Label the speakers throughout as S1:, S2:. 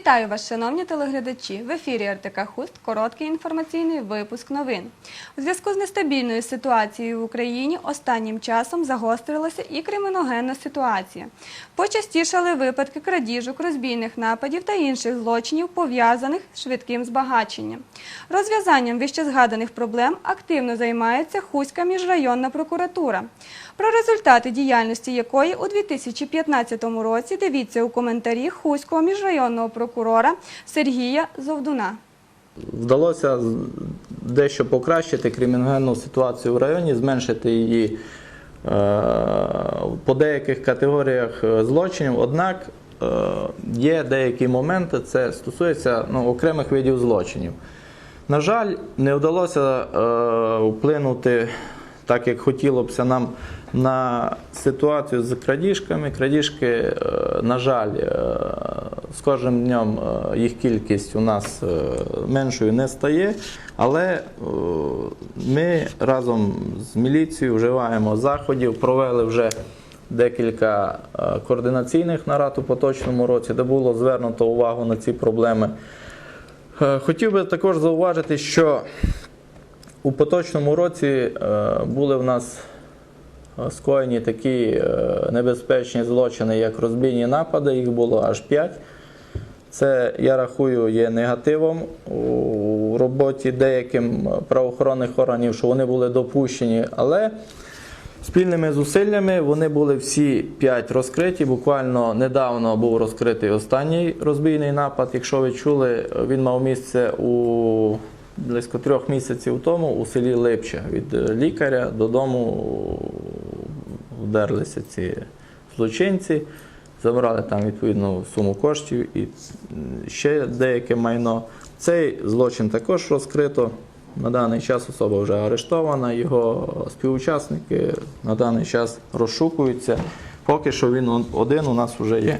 S1: Вітаю вас, шановні телеглядачі. В ефірі РТК Хуст короткий інформаційний випуск новин. У зв'язку з нестабільною ситуацією в Україні останнім часом загострилася і криміногенна ситуація. Почастішали випадки крадіжок, розбійних нападів та інших злочинів, пов'язаних з швидким збагаченням. Розв'язанням вищезгаданих проблем активно займається Хуська міжрайонна прокуратура. Про результати діяльності якої у 2015 році дивіться у коментарі Хуського міжрайонного прокурора Сергія Зовдуна.
S2: Вдалося дещо покращити криміногенну ситуацію в районі, зменшити її е, по деяких категоріях е, злочинів. Однак е, є деякі моменти, це стосується ну, окремих видів злочинів. На жаль, не вдалося вплинути так, як хотілося б нам на ситуацію з крадіжками. Крадіжки, е, на жаль, е, з кожним днем е, їх кількість у нас меншою не стає, але ми разом з міліцією вживаємо заходів, провели вже декілька координаційних нарад у поточному році, де було звернуто увагу на ці проблеми. Хотів би також зауважити, що у поточному році е, були в нас е, скоєні такі е, небезпечні злочини, як розбійні напади, їх було аж 5. Це, я рахую, є негативом у роботі деяким правоохоронних органів, що вони були допущені, але спільними зусиллями вони були всі п'ять розкриті. Буквально недавно був розкритий останній розбійний напад. Якщо ви чули, він мав місце у близько трьох місяців тому у селі Липча. Від е, лікаря додому вдерлися ці злочинці, забрали там відповідну суму коштів і ще деяке майно. Цей злочин також розкрито. На даний час особа вже арештована, його співучасники на даний час розшукуються. Поки що він один у нас вже є.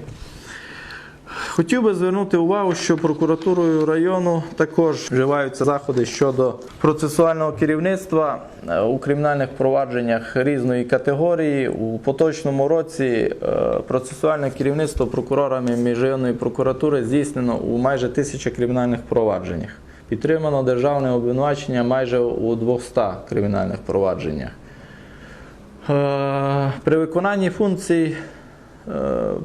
S2: Хотів би звернути увагу, що прокуратурою району також вживаються заходи щодо процесуального керівництва е, у кримінальних провадженнях різної категорії. У поточному році е, процесуальне керівництво прокурорами міжрайонної прокуратури здійснено у майже тисячі кримінальних провадженнях. Підтримано державне обвинувачення майже у 200 кримінальних провадженнях. Е, При виконанні функцій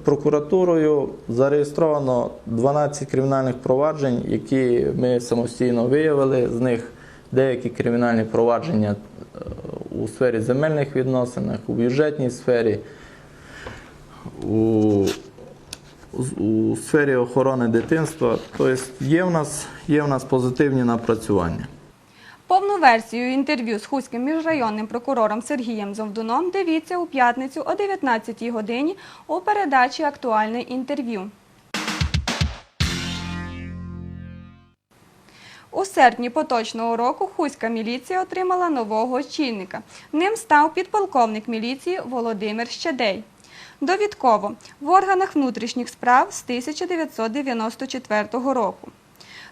S2: прокуратурою зареєстровано 12 кримінальних проваджень, які ми самостійно виявили. З них деякі кримінальні провадження е, у сфері земельних відносинах, у бюджетній сфері, у, у сфері охорони дитинства. Тобто є в нас, є в нас позитивні напрацювання.
S1: Повну версію інтерв'ю з Хуським міжрайонним прокурором Сергієм Зовдуном дивіться у п'ятницю о 19-й годині у передачі Актуальне інтерв'ю. У серпні поточного року Хуська міліція отримала нового очільника. Ним став підполковник міліції Володимир Щедей. Довідково в органах внутрішніх справ з 1994 року.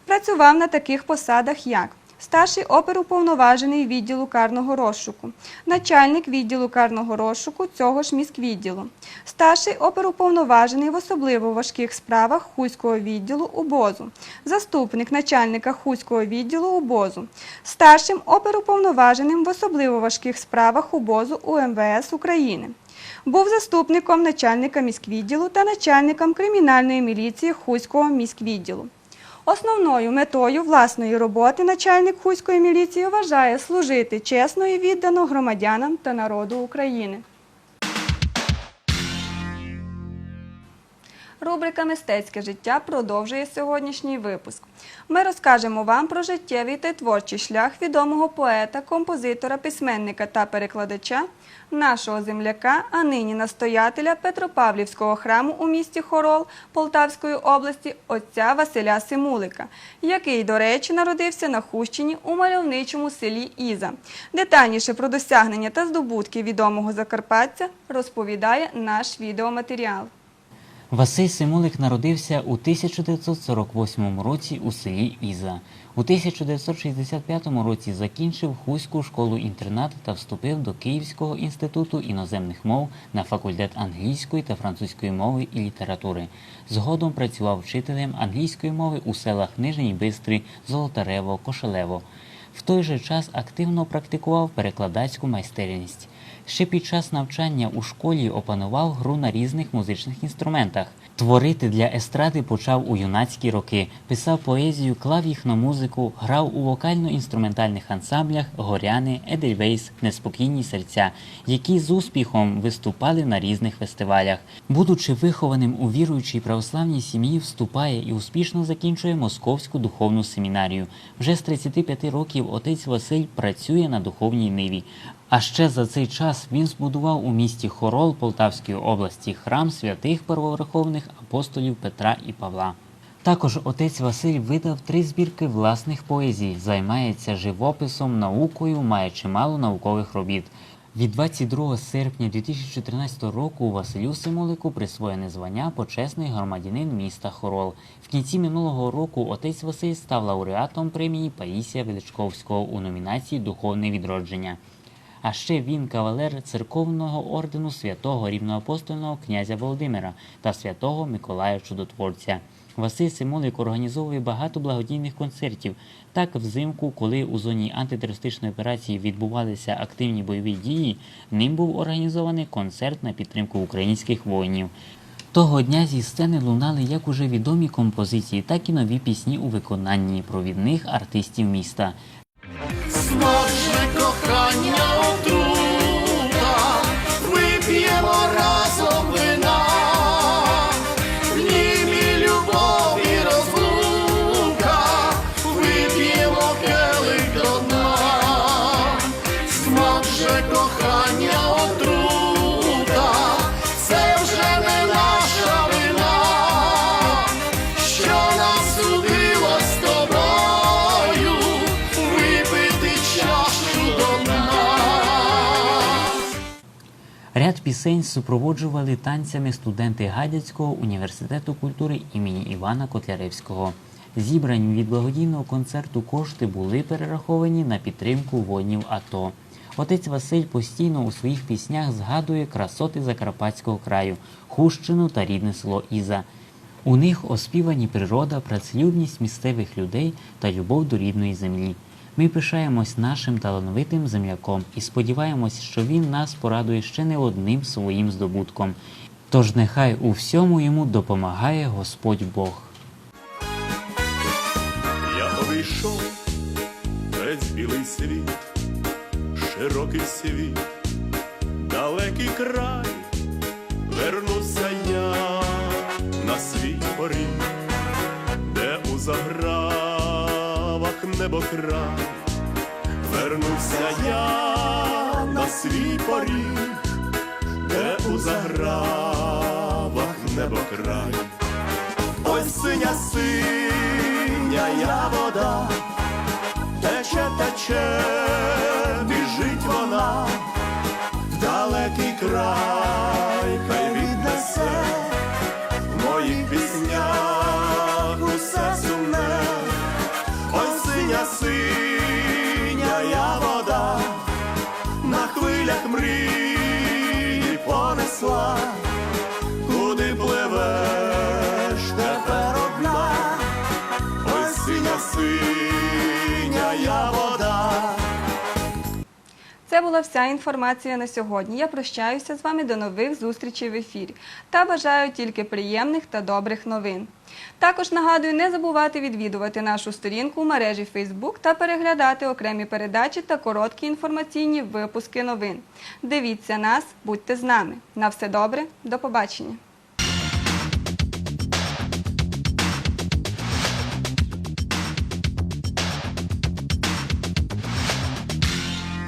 S1: Працював на таких посадах, як старший оперуповноважений відділу карного розшуку, начальник відділу карного розшуку цього ж міськвідділу, старший оперуповноважений в особливо важких справах Хуського відділу УБОЗу, заступник начальника Хуського відділу УБОЗу, старшим оперуповноваженим в особливо важких справах УБОЗу УМВС України. Був заступником начальника міськвідділу та начальником кримінальної міліції Хуського міськвідділу. Основною метою власної роботи начальник Хуської міліції вважає служити чесно і віддано громадянам та народу України. Рубрика Мистецьке життя продовжує сьогоднішній випуск. Ми розкажемо вам про життєвий та творчий шлях відомого поета, композитора, письменника та перекладача, нашого земляка, а нині настоятеля Петропавлівського храму у місті Хорол Полтавської області отця Василя Симулика, який, до речі, народився на Хущині у мальовничому селі Іза. Детальніше про досягнення та здобутки відомого закарпатця розповідає наш відеоматеріал.
S3: Василь Симулик народився у 1948 році у селі Іза. У 1965 році закінчив Хуську школу-інтернат та вступив до Київського інституту іноземних мов на факультет англійської та французької мови і літератури. Згодом працював вчителем англійської мови у селах Нижній Бистрий, Золотарево, Кошелево. В той же час активно практикував перекладацьку майстерність. Ще під час навчання у школі опанував гру на різних музичних інструментах. Творити для естради почав у юнацькі роки, писав поезію, клав їх на музику, грав у вокально-інструментальних ансамблях Горяни, Едельвейс, Неспокійні серця, які з успіхом виступали на різних фестивалях. Будучи вихованим у віруючій православній сім'ї, вступає і успішно закінчує Московську духовну семінарію. Вже з 35 років отець Василь працює на духовній ниві. А ще за цей час він збудував у місті Хорол Полтавської області храм святих первоверховних апостолів Петра і Павла. Також отець Василь видав три збірки власних поезій, займається живописом, наукою, має чимало наукових робіт. Від 22 серпня 2014 року Василю Симолику присвоєне звання почесний громадянин міста Хорол. В кінці минулого року отець Василь став лауреатом премії Паїсія Величковського у номінації Духовне відродження. А ще він кавалер церковного ордену святого рівноапостольного князя Володимира та святого Миколая Чудотворця. Василь Симолик організовує багато благодійних концертів. Так, взимку, коли у зоні антитерористичної операції відбувалися активні бойові дії, ним був організований концерт на підтримку українських воїнів. Того дня зі сцени лунали як уже відомі композиції, так і нові пісні у виконанні провідних артистів міста.
S4: Зможе кохання
S3: Ряд пісень супроводжували танцями студенти Гадяцького університету культури імені Івана Котляревського. Зібрані від благодійного концерту кошти були перераховані на підтримку воїнів АТО. Отець Василь постійно у своїх піснях згадує красоти Закарпатського краю, Хущину та рідне село Іза. У них оспівані природа, працелюбність місцевих людей та любов до рідної землі. Ми пишаємось нашим талановитим земляком і сподіваємось, що він нас порадує ще не одним своїм здобутком. Тож нехай у всьому йому допомагає Господь Бог.
S5: Я обійшов весь білий світ, широкий світ, далекий край, вернуся я на свій поріг, де у загравах небо край, вернуся я на свій поріг, де у загравах небо край. Ось синя синя я вода, тече, тече, біжить вона, в далекий край, хай віднесе моїх піснях
S1: Це була вся інформація на сьогодні. Я прощаюся з вами до нових зустрічей в ефірі та бажаю тільки приємних та добрих новин. Також нагадую не забувати відвідувати нашу сторінку у мережі Facebook та переглядати окремі передачі та короткі інформаційні випуски новин. Дивіться нас, будьте з нами. На все добре, до побачення.